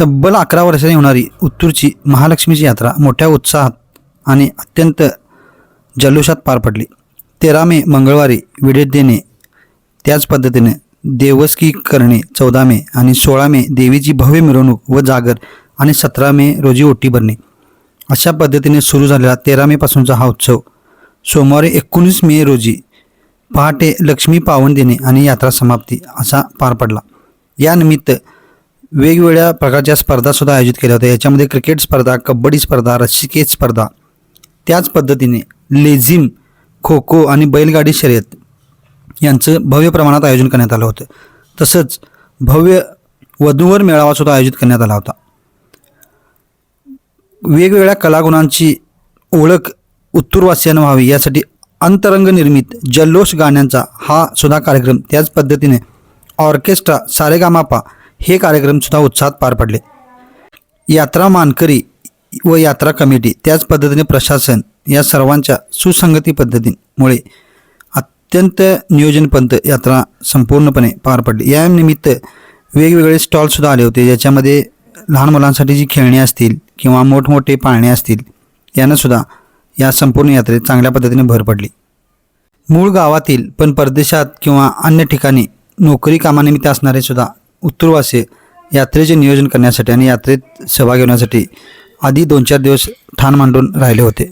तब्बल अकरा वर्षांनी होणारी उत्तूरची महालक्ष्मीची यात्रा मोठ्या उत्साहात आणि अत्यंत जल्लोषात पार पडली. तेरा मे मंगळवारी विडेत देणे. त्याच पद्धतीने देवस्की करणे चौदा मे आणि सोळा मे देवीची भव्य मिरवणूक व जागर आणि सतरा मे रोजी ओटी भरणे. अशा पद्धतीने सुरू झालेला तेरा मेपासूनचा हा उत्सव सोमवारी एकोणीस मे रोजी पहाटे लक्ष्मी पावन देणे आणि यात्रा समाप्ती असा पार पडला. यानिमित्त वेगवेगळ्या प्रकारच्या स्पर्धासुद्धा आयोजित केल्या होत्या. याच्यामध्ये क्रिकेट स्पर्धा कबड्डी स्पर्धा रस्सिकेच स्पर्धा. त्याच पद्धतीने लेझिम खो खो आणि बैलगाडी शर्यत यांचं भव्य प्रमाणात आयोजन करण्यात आलं होतं. तसंच भव्य वधूवर मेळावासुद्धा आयोजित करण्यात आला होता. वेगवेगळ्या कलागुणांची ओळख उत्तूरवासियांना व्हावी यासाठी अंतरंग निर्मित जल्लोष गाण्यांचा हा सुद्धा कार्यक्रम त्याच पद्धतीने ऑर्केस्ट्रा सारेगामापा हे कार्यक्रमसुद्धा उत्साहात पार पडले. यात्रा मानकरी व यात्रा कमिटी त्याच पद्धतीने प्रशासन या सर्वांच्या सुसंगती पद्धतीमुळे अत्यंत नियोजनपंत यात्रा संपूर्णपणे पार पडली. या निमित्त वेगवेगळे स्टॉलसुद्धा आले होते ज्याच्यामध्ये लहान मुलांसाठी जी खेळणी असतील किंवा मोठमोठे पाळणे असतील यांनासुद्धा या संपूर्ण यात्रेत चांगल्या पद्धतीने भर पडली. मूळ गावातील पण परदेशात किंवा अन्य ठिकाणी नोकरी कामानिमित्त असणारे सुद्धा उत्तरवासी यात्रेचे नियोजन करण्यासाठी आणि यात्रेत सहभाग घेण्यासाठी आधी दोन चार दिवस ठाण मांडून राहिले होते.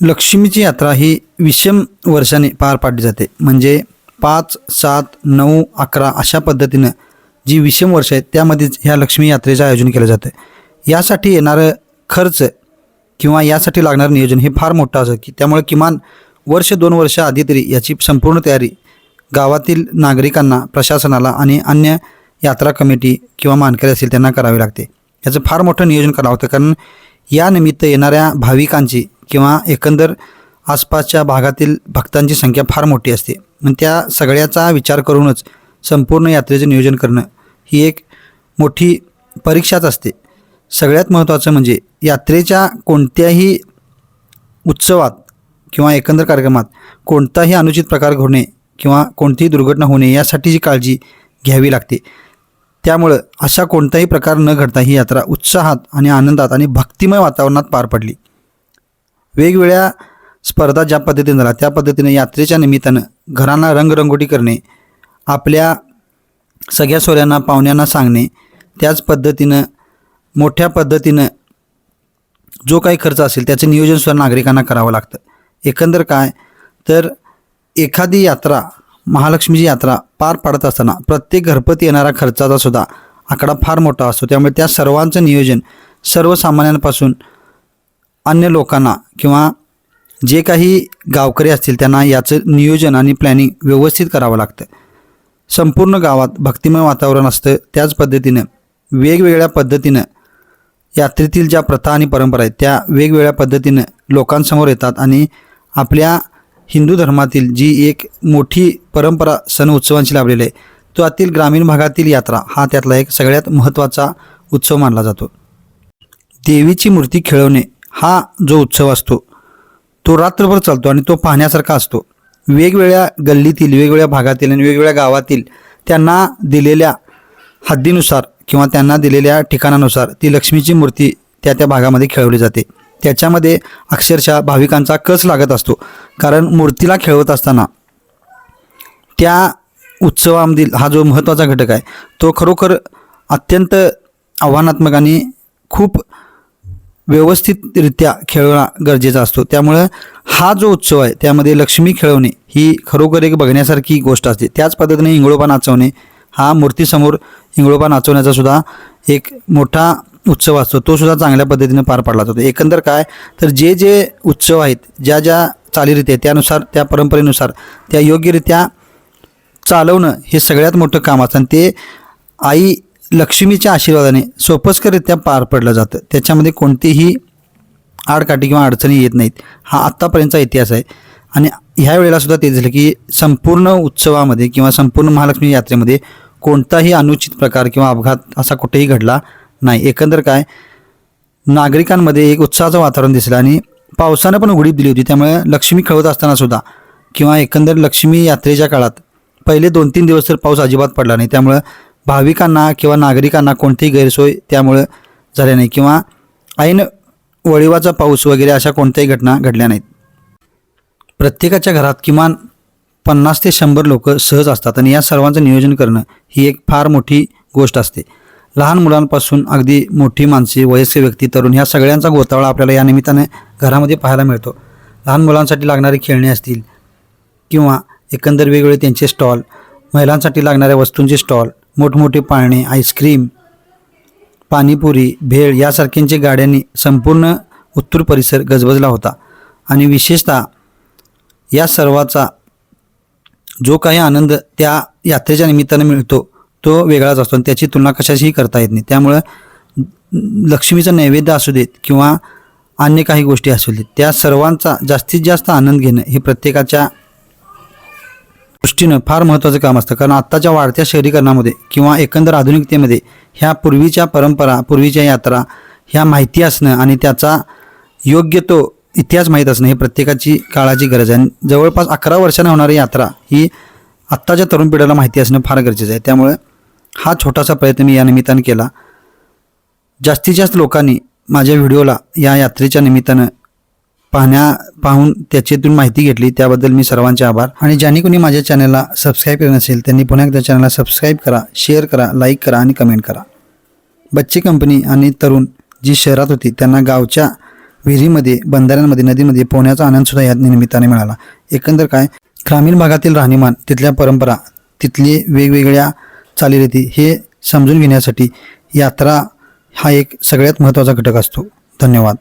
लक्ष्मीची यात्रा ही विषम वर्षाने पार पाडली जाते. म्हणजे पाच सात नऊ अकरा अशा पद्धतीनं जी विषम वर्ष आहेत त्यामध्येच ह्या लक्ष्मी यात्रेचं आयोजन केलं जातं. यासाठी येणारं खर्च किंवा यासाठी लागणारं नियोजन हे फार मोठं असं की त्यामुळे किमान वर्ष दोन वर्ष आधी तरी याची संपूर्ण तयारी गावातील नागरिकांना प्रशासनाला आणि अन्य यात्रा कमिटी किंवा मानकरी असतील त्यांना करावी लागते. याचं फार मोठं नियोजन करावं लागतं. कारण या निमित्त येणाऱ्या भाविकांची किंवा एकंदर आसपासच्या भागातील भक्तांची संख्या फार मोठी असते. मग त्या सगळ्याचा विचार करूनच संपूर्ण यात्रेचं नियोजन करणं ही एक मोठी परीक्षाच असते. सगळ्यात महत्त्वाचं म्हणजे यात्रेच्या कोणत्याही उत्सवात किंवा एकंदर कार्यक्रमात कोणताही अनुचित प्रकार घडणे किंवा कोणतीही दुर्घटना होणे यासाठी जी काळजी घ्यावी लागते. त्यामुळं असा कोणताही प्रकार न घडता ही यात्रा उत्साहात आणि आनंदात आणि भक्तिमय वातावरणात पार पडली. वेगवेगळ्या स्पर्धा ज्या पद्धतीने झाला त्या पद्धतीने यात्रेच्या निमित्तानं घरांना रंगरंगोटी करणे आपल्या सगळ्या सोऱ्यांना पाहुण्यांना सांगणे त्याच पद्धतीनं मोठ्या पद्धतीनं जो काही खर्च असेल त्याचं नियोजनसुद्धा नागरिकांना करावं लागतं. एकंदर काय? तर एखादी यात्रा महालक्ष्मीची यात्रा पार पाडत असताना प्रत्येक घरपती येणारा खर्चाचा सुद्धा आकडा फार मोठा असतो. त्यामुळे त्या सर्वांचं नियोजन सर्वसामान्यांपासून अन्य लोकांना किंवा जे काही गावकरी असतील त्यांना याचं नियोजन आणि प्लॅनिंग व्यवस्थित करावं लागतं. संपूर्ण गावात भक्तिमय वातावरण असतं. त्याच पद्धतीनं वेगवेगळ्या पद्धतीनं यात्रेतील ज्या प्रथा आणि परंपरा आहेत त्या वेगवेगळ्या पद्धतीनं लोकांसमोर येतात आणि आपल्या हिंदू धर्मातील जी एक मोठी परंपरा सण उत्सवांची लाभलेली आहे तो आतील ग्रामीण भागातील यात्रा हा त्यातला एक सगळ्यात महत्त्वाचा उत्सव मानला जातो. देवीची मूर्ती खेळवणे हा जो उत्सव असतो तो रात्रभर चालतो आणि तो पाहण्यासारखा असतो. वेगवेगळ्या गल्लीतील वेगवेगळ्या भागातील आणि वेगवेगळ्या गावातील त्यांना दिलेल्या हद्दीनुसार किंवा त्यांना दिलेल्या ठिकाणानुसार ती लक्ष्मीची मूर्ती त्या त्या भागामध्ये खेळवली जाते. त्याच्यामध्ये अक्षरशः भाविकांचा कस लागत असतो. कारण मूर्तीला खेळवत असताना त्या उत्सवामधील हा जो महत्त्वाचा घटक आहे तो खरोखर अत्यंत आव्हानात्मक आणि खूप व्यवस्थितरित्या खेळणं गरजेचा असतो. त्यामुळं हा जो उत्सव आहे त्यामध्ये लक्ष्मी खेळवणे ही खरोखर एक बघण्यासारखी गोष्ट असते. त्याच पद्धतीने हिंगळोबा नाचवणे हा मूर्तीसमोर हिंगळोबा नाचवण्याचा सुद्धा एक मोठा उत्सव असतो तो सुद्धा चांगल्या पद्धतीने पार पाडला जातो. एकंदर काय? तर जे जे उत्सव आहेत ज्या ज्या चालीरीती आहेत त्यानुसार त्या परंपरेनुसार त्या योग्यरित्या चालवणं हे सगळ्यात मोठं काम असतं. आणि ते आई लक्ष्मीच्या आशीर्वादाने सोपस्कररित्या पार पडलं जातं. त्याच्यामध्ये कोणतीही आडकाठी किंवा अडचणी येत नाहीत. हा आत्तापर्यंतचा इतिहास आहे. आणि ह्या वेळेला सुद्धा ते झालं की संपूर्ण उत्सवामध्ये किंवा संपूर्ण महालक्ष्मी यात्रेमध्ये कोणताही अनुचित प्रकार किंवा अपघात असा कुठेही घडला नाही एकंदर काय? नागरिकांमध्ये एक उत्साहाचं वातावरण दिसलं आणि पावसानं पण उघडीप दिली होती त्यामुळे लक्ष्मी खेळत असताना सुद्धा किंवा एकंदर लक्ष्मी यात्रेच्या काळात पहिले दोन तीन दिवस तर पाऊस अजिबात पडला नाही त्यामुळं भाविकांना किंवा नागरिकांना कोणतीही गैरसोय त्यामुळं झाल्या नाही किंवा ऐन वळिवाचा पाऊस वगैरे अशा कोणत्याही घटना घडल्या नाहीत. प्रत्येकाच्या घरात किमान पन्नास ते शंभर लोक सहज असतात आणि या सर्वांचं नियोजन करणं ही एक फार मोठी गोष्ट असते. लहान मुलांपासून अगदी मोठी माणसे वयस्क व्यक्ती तरुण ह्या सगळ्यांचा गोतावळा आपल्याला या निमित्ताने घरामध्ये पाहायला मिळतो. लहान मुलांसाठी लागणारी खेळणी असतील किंवा एकंदर वेगवेगळे त्यांचे स्टॉल महिलांसाठी लागणाऱ्या वस्तूंचे स्टॉल मोठमोठे पाळणे आईस्क्रीम पाणीपुरी भेळ यासारख्यांचे गाड्यांनी संपूर्ण उत्तूर परिसर गजबजला होता. आणि विशेषतः या सर्वाचा जो काही आनंद त्या यात्रेच्या निमित्तानं मिळतो तो वेगळाच असतो आणि त्याची तुलना कशाशीही करता येत नाही. त्यामुळं लक्ष्मीचा नैवेद्य असू देत किंवा अन्य काही गोष्टी असू देत त्या सर्वांचा जास्तीत जास्त आनंद घेणं हे प्रत्येकाच्या दृष्टीनं फार महत्त्वाचं काम असतं. कारण आत्ताच्या वाढत्या शहरीकरणामध्ये किंवा एकंदर आधुनिकतेमध्ये ह्या पूर्वीच्या परंपरा पूर्वीच्या यात्रा ह्या माहिती असणं आणि त्याचा योग्य तो इतिहास माहीत असणं हे प्रत्येकाची काळाची गरज आहे. आणि जवळपास अकरा वर्षांना होणारी यात्रा ही आत्ताच्या तरुण पिढीला माहिती असणं फार गरजेचं आहे. त्यामुळे हा छोटासा प्रयत्न मी या निमित्तानं केला. जास्तीत जास्त लोकांनी माझ्या व्हिडिओला या यात्रेच्या निमित्तानं पाहण्या पाहून त्याच्यातून माहिती घेतली. त्याबद्दल मी सर्वांचे आभार. आणि ज्यांनी कोणी माझ्या चॅनलला सबस्क्राईब केलं नसेल त्यांनी पुन्हा एकदा चॅनलला सबस्क्राईब करा शेअर करा लाईक करा आणि कमेंट करा. बच्ची कंपनी आणि तरुण जी शहरात होती त्यांना गावच्या विहिरीमध्ये बंधाऱ्यांमध्ये नदीमध्ये पोहण्याचा आनंदसुद्धा या निमित्ताने मिळाला. एकंदर काय? ग्रामीण भागातील राहणीमान तिथल्या परंपरा तिथली वेगवेगळ्या चालीरीती हे समजून घेण्यासाठी यात्रा हा एक सगळ्यात महत्त्वाचा घटक असतो. धन्यवाद.